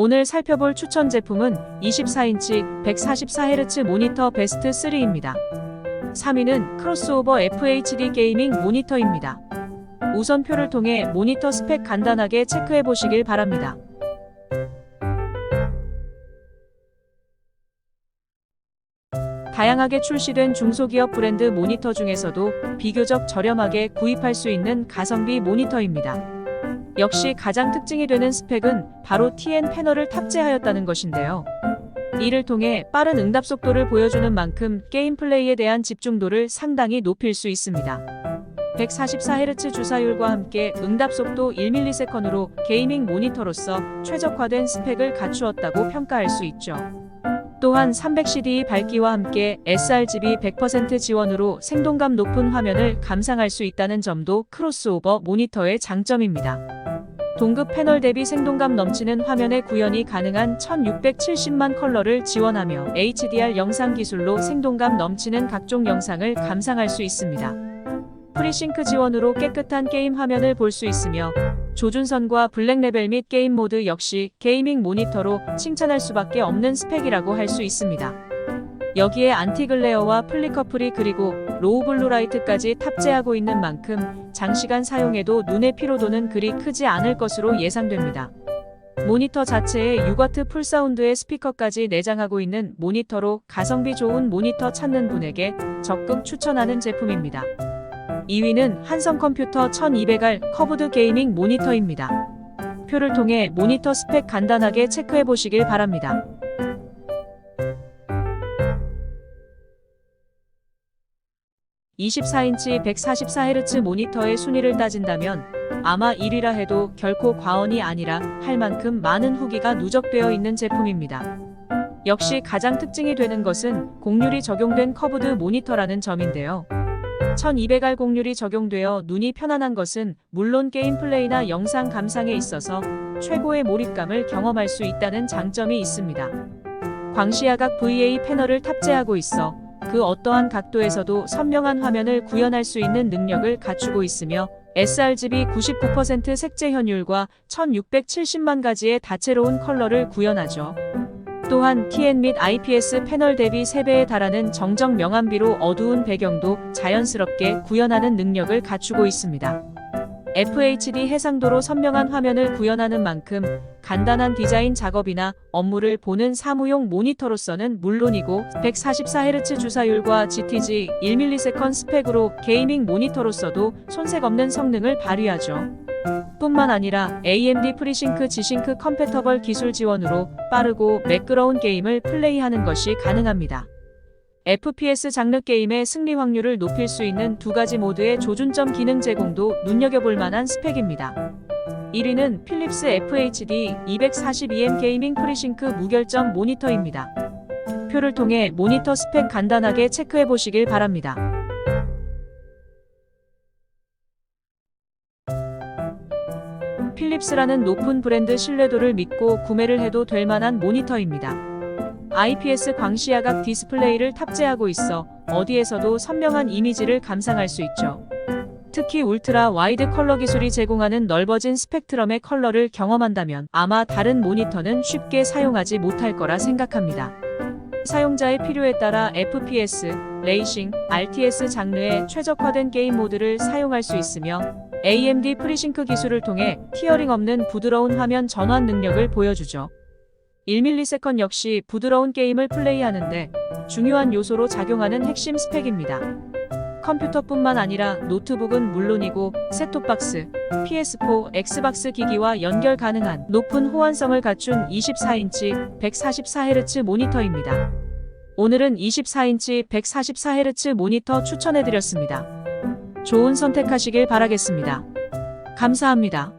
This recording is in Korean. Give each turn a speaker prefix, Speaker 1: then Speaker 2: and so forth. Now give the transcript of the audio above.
Speaker 1: 오늘 살펴볼 추천 제품은 24인치 144Hz 모니터 베스트 3입니다. 3위는 크로스오버 FHD 게이밍 모니터입니다. 우선 표를 통해 모니터 스펙 간단하게 체크해 보시길 바랍니다. 다양하게 출시된 중소기업 브랜드 모니터 중에서도 비교적 저렴하게 구입할 수 있는 가성비 모니터입니다. 역시 가장 특징이 되는 스펙은 바로 TN 패널을 탑재하였다는 것인데요. 이를 통해 빠른 응답 속도를 보여주는 만큼 게임 플레이에 대한 집중도를 상당히 높일 수 있습니다. 144Hz 주사율과 함께 응답 속도 1ms으로 게이밍 모니터로서 최적화된 스펙을 갖추었다고 평가할 수 있죠. 또한 300CDI 밝기와 함께 sRGB 100% 지원으로 생동감 높은 화면을 감상할 수 있다는 점도 크로스오버 모니터의 장점입니다. 동급 패널 대비 생동감 넘치는 화면의 구현이 가능한 1670만 컬러를 지원하며 HDR 영상 기술로 생동감 넘치는 각종 영상을 감상할 수 있습니다. 프리싱크 지원으로 깨끗한 게임 화면을 볼 수 있으며 조준선과 블랙 레벨 및 게임 모드 역시 게이밍 모니터로 칭찬할 수밖에 없는 스펙이라고 할 수 있습니다. 여기에 안티글레어와 플리커프리 그리고 로우 블루라이트까지 탑재하고 있는 만큼 장시간 사용해도 눈의 피로도는 그리 크지 않을 것으로 예상됩니다. 모니터 자체에 6W 풀사운드의 스피커까지 내장하고 있는 모니터로 가성비 좋은 모니터 찾는 분에게 적극 추천하는 제품입니다. 2위는 한성컴퓨터 1200R 커브드 게이밍 모니터입니다. 표를 통해 모니터 스펙 간단하게 체크해 보시길 바랍니다. (24인치 144Hz) 모니터의 순위를 따진다면 아마 1위라 해도 결코 과언이 아니라 할 만큼 많은 후기가 누적되어 있는 제품입니다. 역시 가장 특징이 되는 것은 곡률이 적용된 커브드 모니터라는 점인데요. 1200R 곡률이 적용되어 눈이 편안한 것은 물론 게임 플레이나 영상 감상에 있어서 최고의 몰입감을 경험할 수 있다는 장점이 있습니다. 광시야각 VA 패널을 탑재하고 있어 그 어떠한 각도에서도 선명한 화면을 구현할 수 있는 능력을 갖추고 있으며 sRGB 99% 색재 현율과 1670만 가지의 다채로운 컬러를 구현하죠. 또한 TN 및 IPS 패널 대비 3배에 달하는 정적 명암비로 어두운 배경도 자연스럽게 구현하는 능력을 갖추고 있습니다. FHD 해상도로 선명한 화면을 구현하는 만큼 간단한 디자인 작업이나 업무를 보는 사무용 모니터로서는 물론이고 144Hz 주사율과 GTG 1ms 스펙으로 게이밍 모니터로서도 손색 없는 성능을 발휘하죠. 뿐만 아니라 AMD 프리싱크 지싱크 컴패터벌 기술 지원으로 빠르고 매끄러운 게임을 플레이하는 것이 가능합니다. FPS 장르 게임의 승리 확률을 높일 수 있는 두 가지 모드의 조준점 기능 제공도 눈여겨볼 만한 스펙입니다. 1위는 필립스 FHD 242M 게이밍 프리싱크 무결점 모니터입니다. 표를 통해 모니터 스펙 간단하게 체크해 보시길 바랍니다. 필립스라는 높은 브랜드 신뢰도를 믿고 구매를 해도 될 만한 모니터입니다. IPS 광시야각 디스플레이를 탑재하고 있어 어디에서도 선명한 이미지를 감상할 수 있죠. 특히 울트라 와이드 컬러 기술이 제공하는 넓어진 스펙트럼의 컬러를 경험한다면 아마 다른 모니터는 쉽게 사용하지 못할 거라 생각합니다. 사용자의 필요에 따라 FPS, 레이싱, RTS 장르의 최적화된 게임 모드를 사용할 수 있으며 AMD 프리싱크 기술을 통해 티어링 없는 부드러운 화면 전환 능력을 보여주죠. 1ms 역시 부드러운 게임을 플레이하는데 중요한 요소로 작용하는 핵심 스펙입니다. 컴퓨터뿐만 아니라 노트북은 물론이고 셋톱박스, PS4, 엑스박스 기기와 연결 가능한 높은 호환성을 갖춘 24인치 144Hz 모니터입니다. 오늘은 24인치 144Hz 모니터 추천해드렸습니다. 좋은 선택하시길 바라겠습니다. 감사합니다.